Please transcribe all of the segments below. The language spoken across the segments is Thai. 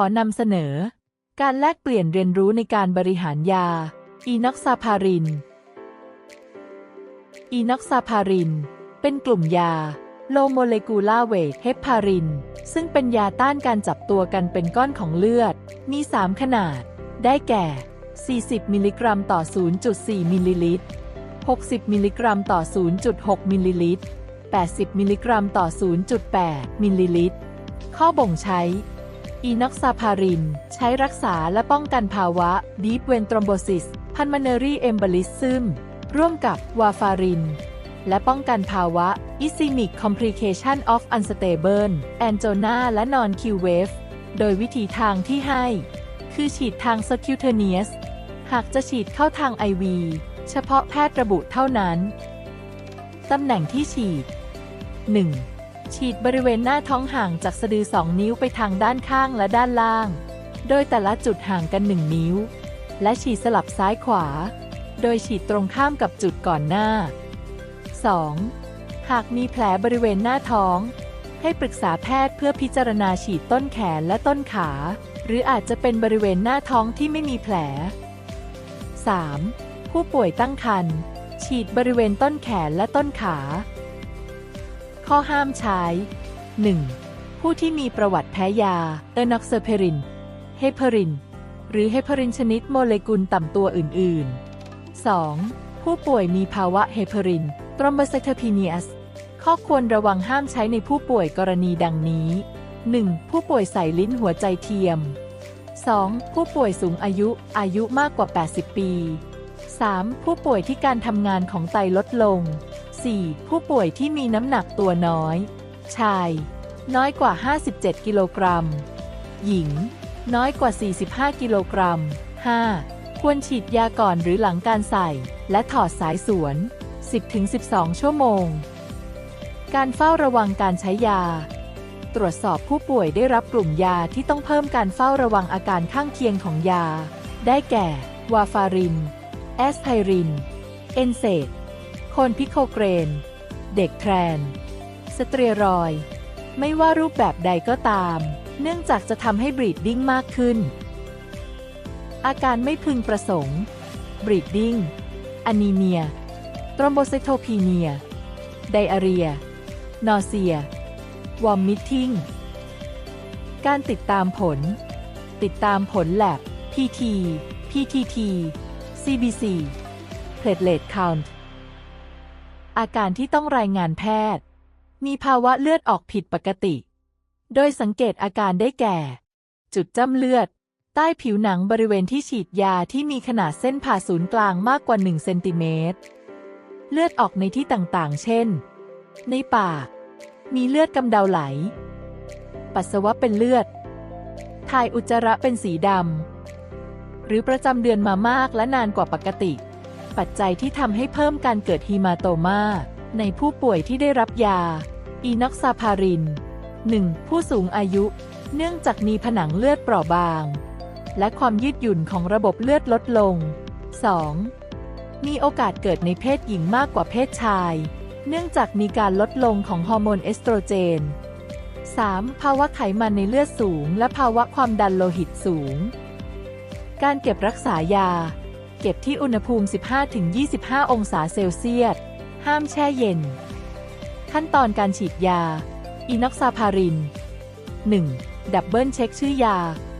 ขอนำเสนอ การแลกเปลี่ยนเรียนรู้ในการบริหารยา อีน็อกซาพาริน อีน็อกซาพาริน เป็นกลุ่มยาโลโมเลกุลาเวทเฮปาริน ซึ่งเป็นยาต้านการจับตัวกันเป็นก้อนของเลือด มี 3 ขนาด ได้แก่ 40 มิลลิกรัมต่อ 0.4 มิลลิลิตร 60 มิลลิกรัมต่อ 0.6 มิลลิลิตร 80 มิลลิกรัมต่อ 0.8 มิลลิลิตร ข้อบ่งใช้ อีน็อกซาพาริน ใช้รักษาและป้องกันภาวะ Deep Vein Thrombosis Pulmonary Embolism ร่วมกับวาฟาริน และป้องกันภาวะ Ischemic Complication of Unstable Angina และ Non-Q Wave โดยวิธีทางที่ให้ คือฉีดทาง Subcutaneous หากจะฉีดเข้าทาง IV เฉพาะแพทย์ระบุเท่านั้น ตำแหน่งที่ฉีด 1. ฉีดบริเวณหน้าท้องห่างจากสะดือ 2 นิ้วไปทางด้านข้างและด้านล่าง โดยแต่ละจุดห่างกัน 1 นิ้ว และฉีดสลับซ้ายขวา โดยฉีดตรงข้ามกับจุดก่อนหน้า 2. หากมีแผลบริเวณหน้าท้อง ให้ปรึกษาแพทย์เพื่อพิจารณาฉีดต้นแขนและต้นขา หรืออาจจะเป็นบริเวณหน้าท้องที่ไม่มีแผล 3. ผู้ป่วยตั้งครรภ์ฉีดบริเวณต้นแขนและต้นขา ข้อห้ามใช้ 1. ผู้ที่มีประวัติแพ้ยาเอนอกเซเพริน เฮปาริน หรือเฮปารินชนิดโมเลกุลต่ำตัวอื่น ๆ 2. ผู้ป่วยมีภาวะเฮปาริน t h r o m b o c y t o p e n i a s ข้อควรระวังห้ามใช้ในผู้ป่วยกรณีดังนี้ 1. ผู้ป่วยใส่ลิ้นหัวใจเทียม 2. ผู้ป่วยสูงอายุ อายุมากกว่า 80 ปี 3. ผู้ป่วยที่การทำงานของไตลดลง 4. ผู้ป่วยที่มีน้ำหนักตัวน้อย ชาย น้อยกว่า 57 กิโลกรัม หญิง น้อยกว่า 45 กิโลกรัม 5. ควรฉีดยาก่อนหรือหลังการใส่ และถอดสายสวน 10-12 ชั่วโมง การเฝ้าระวังการใช้ยา ตรวจสอบผู้ป่วยได้รับกลุ่มยาที่ต้องเพิ่มการเฝ้าระวังอาการข้างเคียงของยา ได้แก่ วาฟาริน แอสไพริน เอนเซดโคนพิโคเกรน เด็กแทรน สเตียรอยด์ไม่ว่ารูปแบบใดก็ตาม เนื่องจากจะทำให้บรีดดิ้งมากขึ้น อาการไม่พึงประสงค์บรีดดิ้งอนีเมีย ตรอมโบไซโทพีเนีย ไดอาเรีย นอเซีย วอมมิทติ้ง การติดตามผล ติดตามผลแลบ PT PTT CBC Platelet Count อาการที่ต้องรายงานแพทย์ มีภาวะเลือดออกผิดปกติ โดยสังเกตอาการได้แก่ จุดจ้ำเลือด ใต้ผิวหนังบริเวณที่ฉีดยาที่มีขนาดเส้นผ่าศูนย์กลางมากกว่า1เซนติเมตร เลือดออกในที่ต่างๆ เช่น ในปาก มีเลือดกำเดาไหล ปัสสาวะเป็นเลือด ถ่ายอุจจาระเป็นสีดำ หรือประจำเดือนมามากและนานกว่าปกติ ปัจจัยที่ทำให้เพิ่มการเกิดฮีมาโตมา ในผู้ป่วยที่ได้รับยา อีน็อกซาพาริน 1. ผู้สูงอายุ เนื่องจากมีผนังเลือดเปราะบาง และความยืดหยุ่นของระบบเลือดลดลง 2. มีโอกาสเกิดในเพศหญิงมากกว่าเพศชาย เนื่องจากมีการลดลงของฮอร์โมนเอสโตรเจน 3. ภาวะไขมันในเลือดสูง และภาวะความดันโลหิตสูง การเก็บรักษายา ก็บที่อุณหภูมิ 15-25 องศาเซลเซียส ห้ามแช่เย็น ขั้นตอนการฉีดยาอีน็อกซาพาริน 1. ดับเบิลเช็คชื่อยา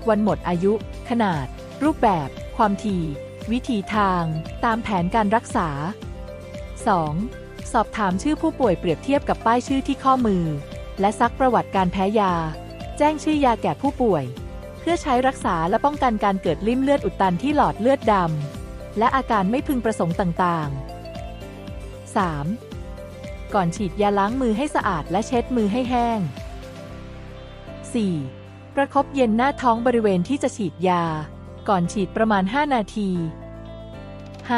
วันหมดอายุ ขนาด รูปแบบ ความถี่ วิธีทาง ตามแผนการรักษา 2. สอบถามชื่อผู้ป่วยเปรียบเทียบกับป้ายชื่อที่ข้อมือ และซักประวัติการแพ้ยา แจ้งชื่อยาแก่ผู้ป่วย เพื่อใช้รักษาและป้องกันการเกิดลิ่มเลือดอุดตันที่หลอดเลือดดำ และอาการไม่พึงประสงค์ต่างๆ 3. ก่อนฉีดยาล้างมือให้สะอาดและเช็ดมือให้แห้ง 4. ประคบเย็นหน้าท้องบริเวณที่จะฉีดยา ก่อนฉีดประมาณ 5 นาที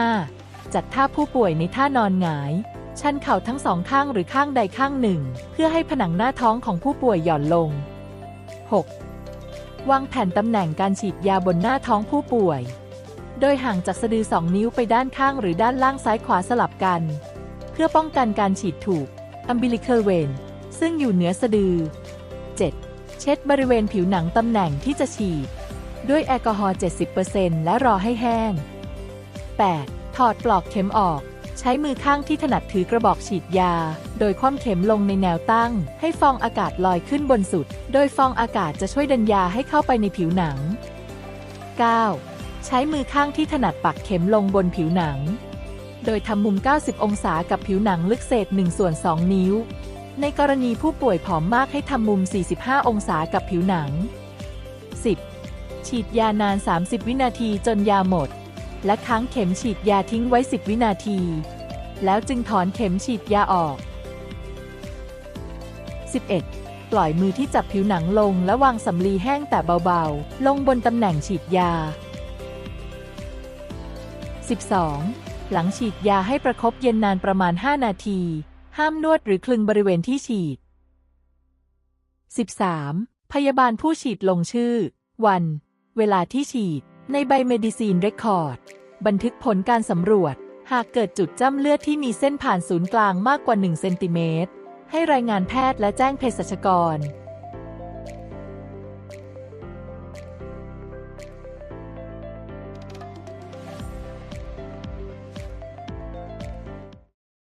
5. จัดท่าผู้ป่วยในท่านอนหงาย ชันเข่าทั้งสองข้างหรือข้างใดข้างหนึ่ง เพื่อให้ผนังหน้าท้องของผู้ป่วยหย่อนลง 6. วางแผ่นตำแหน่งการฉีดยาบนหน้าท้องผู้ป่วย โดยห่างจากสะดือสองนิ้วไปด้านข้างหรือด้านล่างซ้ายขวาสลับกัน เพื่อป้องกันการฉีดถูก umbilical vein ซึ่งอยู่เหนือสะดือ 7. เช็ช็ดบริเวณผิวหนังตำแหน่งที่จะฉีด ด้วยแอลกอฮอล์ 70%และรอให้แห้ง 8. ถอดปลอกเข็มออก ใช้มือข้างที่ถนัดถือกระบอกฉีดยา โดยคว่ำเข็มลงในแนวตั้ง ให้ฟองอากาศลอยขึ้นบนสุด โดยฟองอากาศจะช่วยดันยาให้เข้าไปในผิวหนัง 9. ใช้มือข้างที่ถนัดปักเข็มลงบนผิวหนัง โดยทำมุม 90 องศากับผิวหนังลึกเศษ1ส่วน 2 นิ้ว ในกรณีผู้ป่วยผอมมากให้ทำมุม 45 องศากับผิวหนัง 10. ฉีดยานาน 30 วินาทีจนยาหมด และค้างเข็มฉีดยาทิ้งไว้ 10 วินาที แล้วจึงถอนเข็มฉีดยาออก 11. ปล่อยมือที่จับผิวหนังลงและวางสำลีแห้งแต่เบาๆ ลงบนตำแหน่งฉีดยา 12. หลังฉีดยาให้ประคบเย็นนานประมาณ 5 นาที ห้ามนวดหรือคลึงบริเวณที่ฉีด 13. พยาบาลผู้ฉีดลงชื่อ วัน เวลาที่ฉีด ในใบเมดิซีนเรคคอร์ด บันทึกผลการสำรวจ หากเกิดจุดจ้ำเลือดที่มีเส้นผ่านศูนย์กลางมากกว่า 1 เซนติเมตร ให้รายงานแพทย์และแจ้งเภสัชกร